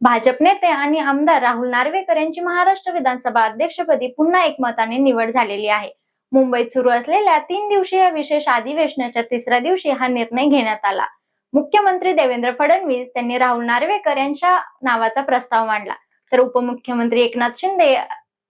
भाजप नेते आणि आमदार राहुल नार्वेकर यांची महाराष्ट्र विधानसभा अध्यक्षपदी पुन्हा एकमताने निवड झालेली आहे. मुंबईत सुरू असलेल्या तीन दिवसीय विशेष अधिवेशनाच्या तिसऱ्या दिवशी हा निर्णय घेण्यात आला. मुख्यमंत्री देवेंद्र फडणवीस त्यांनी राहुल नार्वेकर यांच्या नावाचा प्रस्ताव मांडला. तर उपमुख्यमंत्री एकनाथ शिंदे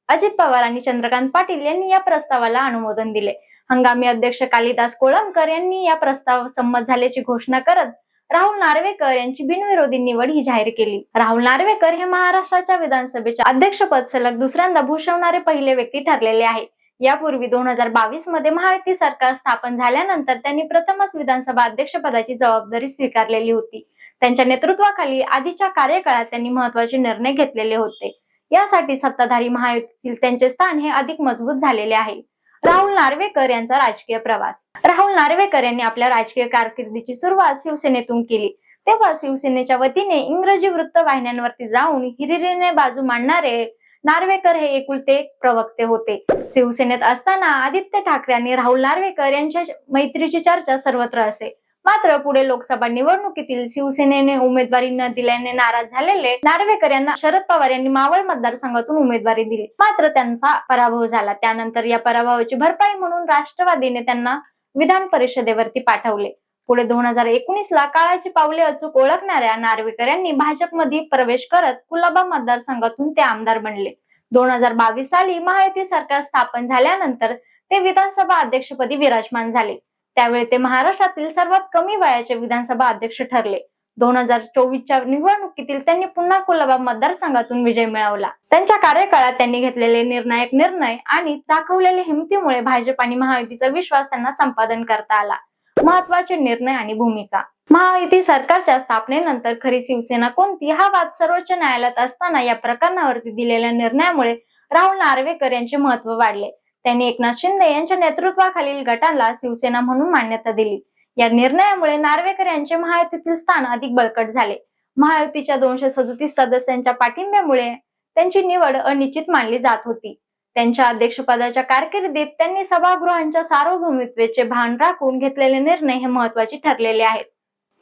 अजित पवार आणि चंद्रकांत पाटील यांनी या प्रस्तावाला अनुमोदन दिले. हंगामी अध्यक्ष कालिदास कोळंबकर यांनी या प्रस्ताव संमत झाल्याची घोषणा करत राहुल नार्वेकर यांची बिनविरोधी निवड ही जाहीर केली. राहुल नार्वेकर हे महाराष्ट्राच्या विधानसभेच्या अध्यक्षपद सलग दुसऱ्यांदा भूषवणारे पहिले व्यक्ती ठरलेले आहे. यापूर्वी दोन हजार बावीसमध्ये महायुती सरकार स्थापन झाल्यानंतर त्यांनी प्रथमच विधानसभा अध्यक्षपदाची जबाबदारी स्वीकारलेली होती. त्यांच्या नेतृत्वाखाली आधीच्या कार्यकाळात त्यांनी महत्त्वाचे निर्णय घेतलेले होते. यासाठी सत्ताधारी महायुतीतील त्यांचे स्थान हे अधिक मजबूत झालेले आहे. राहुल नार्वेकर यांचा राजकीय प्रवास. राहुल नार्वेकर यांनी आपल्या राजकीय कारकिर्दीची सुरुवात शिवसेनेतून केली. तेव्हा शिवसेनेच्या वतीने इंग्रजी वृत्तवाहिन्यांवरती जाऊन हिरिरीने बाजू मांडणारे नार्वेकर हे एकुलते प्रवक्ते होते. शिवसेनेत असताना आदित्य ठाकरे आणि राहुल नार्वेकर यांच्या मैत्रीची चर्चा सर्वत्र असे. मात्र पुढे लोकसभा निवडणुकीतील शिवसेनेने उमेदवारी न दिल्याने नाराज झालेले नार्वेकर यांना शरद पवार यांनी मावळ मतदारसंघातून उमेदवारी दिली. मात्र त्यांचा पराभव झाला. त्यानंतर या पराभवाची भरपाई म्हणून राष्ट्रवादीने त्यांना विधान परिषदेवरती पाठवले. पुढे दोन हजार एकोणीस ला काळाची पावले अचूक ओळखणाऱ्या नार्वेकर यांनी भाजपमध्ये प्रवेश करत कुलाबा मतदारसंघातून ते आमदार बनले. दोन हजार बावीस साली महायुती सरकार स्थापन झाल्यानंतर ते विधानसभा अध्यक्षपदी विराजमान झाले. त्यावेळी ते महाराष्ट्रातील सर्वात कमी वयाचे विधानसभा अध्यक्ष ठरले. दोन हजार चोवीसच्या निवडणुकीतील त्यांनी पुन्हा कुलाबा मतदारसंघातून विजय मिळवला. त्यांच्या कार्यकाळात त्यांनी घेतलेले निर्णायक निर्णय आणि दाखवलेल्या हिमतीमुळे भाजप आणि महायुतीचा विश्वास त्यांना संपादन करता आला. महत्त्वाचे निर्णय आणि भूमिका. महायुती सरकारच्या स्थापनेनंतर खरी शिवसेना कोणती? हा वाद सर्वोच्च न्यायालयात असताना या प्रकरणावरती दिलेल्या निर्णयामुळे राहुल नार्वेकर यांचे महत्त्व वाढले. त्यांनी एकनाथ शिंदे यांच्या नेतृत्वाखालील गटाला शिवसेना म्हणून मान्यता दिली. या निर्णयामुळे नार्वेकर यांचे महायुतीतील स्थान अधिक बळकट झाले. महायुतीच्या दोनशे सदोतीस सदस्यांच्या पाठिंब्यामुळे त्यांची निवड अनिश्चित मानली जात होती. त्यांच्या अध्यक्षपदाच्या कारकिर्दीत त्यांनी सभागृहांच्या सार्वभौमत्वेचे भान राखून घेतलेले निर्णय हे महत्त्वाचे ठरलेले आहेत.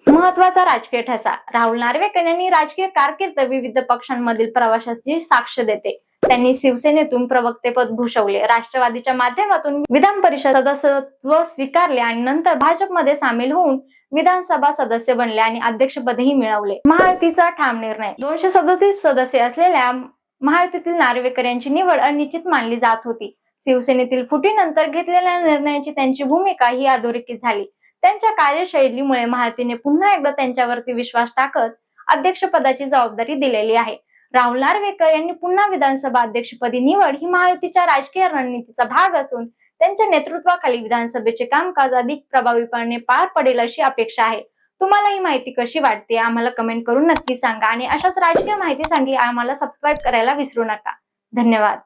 महत्त्वाचा राजकीय ठसा. राहुल नार्वेकर यांनी राजकीय कारकीर्द विविध पक्षांमधील प्रवाशांची साक्ष देते. त्यांनी शिवसेनेतून प्रवक्तेपद भूषवले. राष्ट्रवादीच्या माध्यमातून विधान परिषद सदस्यत्व स्वीकारले आणि नंतर भाजपमध्ये सामील होऊन विधानसभा सदस्य बनले आणि अध्यक्षपदही मिळवले. महायुतीचा ठाम निर्णय. दोनशे सदोतीस सदस्य असलेल्या महायुतीतील नार्वेकर यांची निवड अनिश्चित मानली जात होती. शिवसेनेतील फुटीनंतर घेतलेल्या निर्णयाची त्यांची भूमिका ही अधोरेखित झाली. त्यांच्या कार्यशैलीमुळे महायुतीने पुन्हा एकदा त्यांच्यावरती विश्वास टाकत अध्यक्षपदाची जबाबदारी दिलेली आहे. राहुल नार्वेकर यांनी पुन्हा विधानसभा अध्यक्षपदी निवड ही महायुतीच्या राजकीय रणनीतीचा भाग असून त्यांच्या नेतृत्वाखाली विधानसभेचे कामकाज अधिक प्रभावीपणे पार पडेल अशी अपेक्षा आहे. तुम्हाला ही माहिती कशी वाटते? आम्हाला कमेंट करून नक्की सांगा आणि अशाच राजकीय माहितीसाठी आम्हाला सबस्क्राईब करायला विसरू नका. धन्यवाद.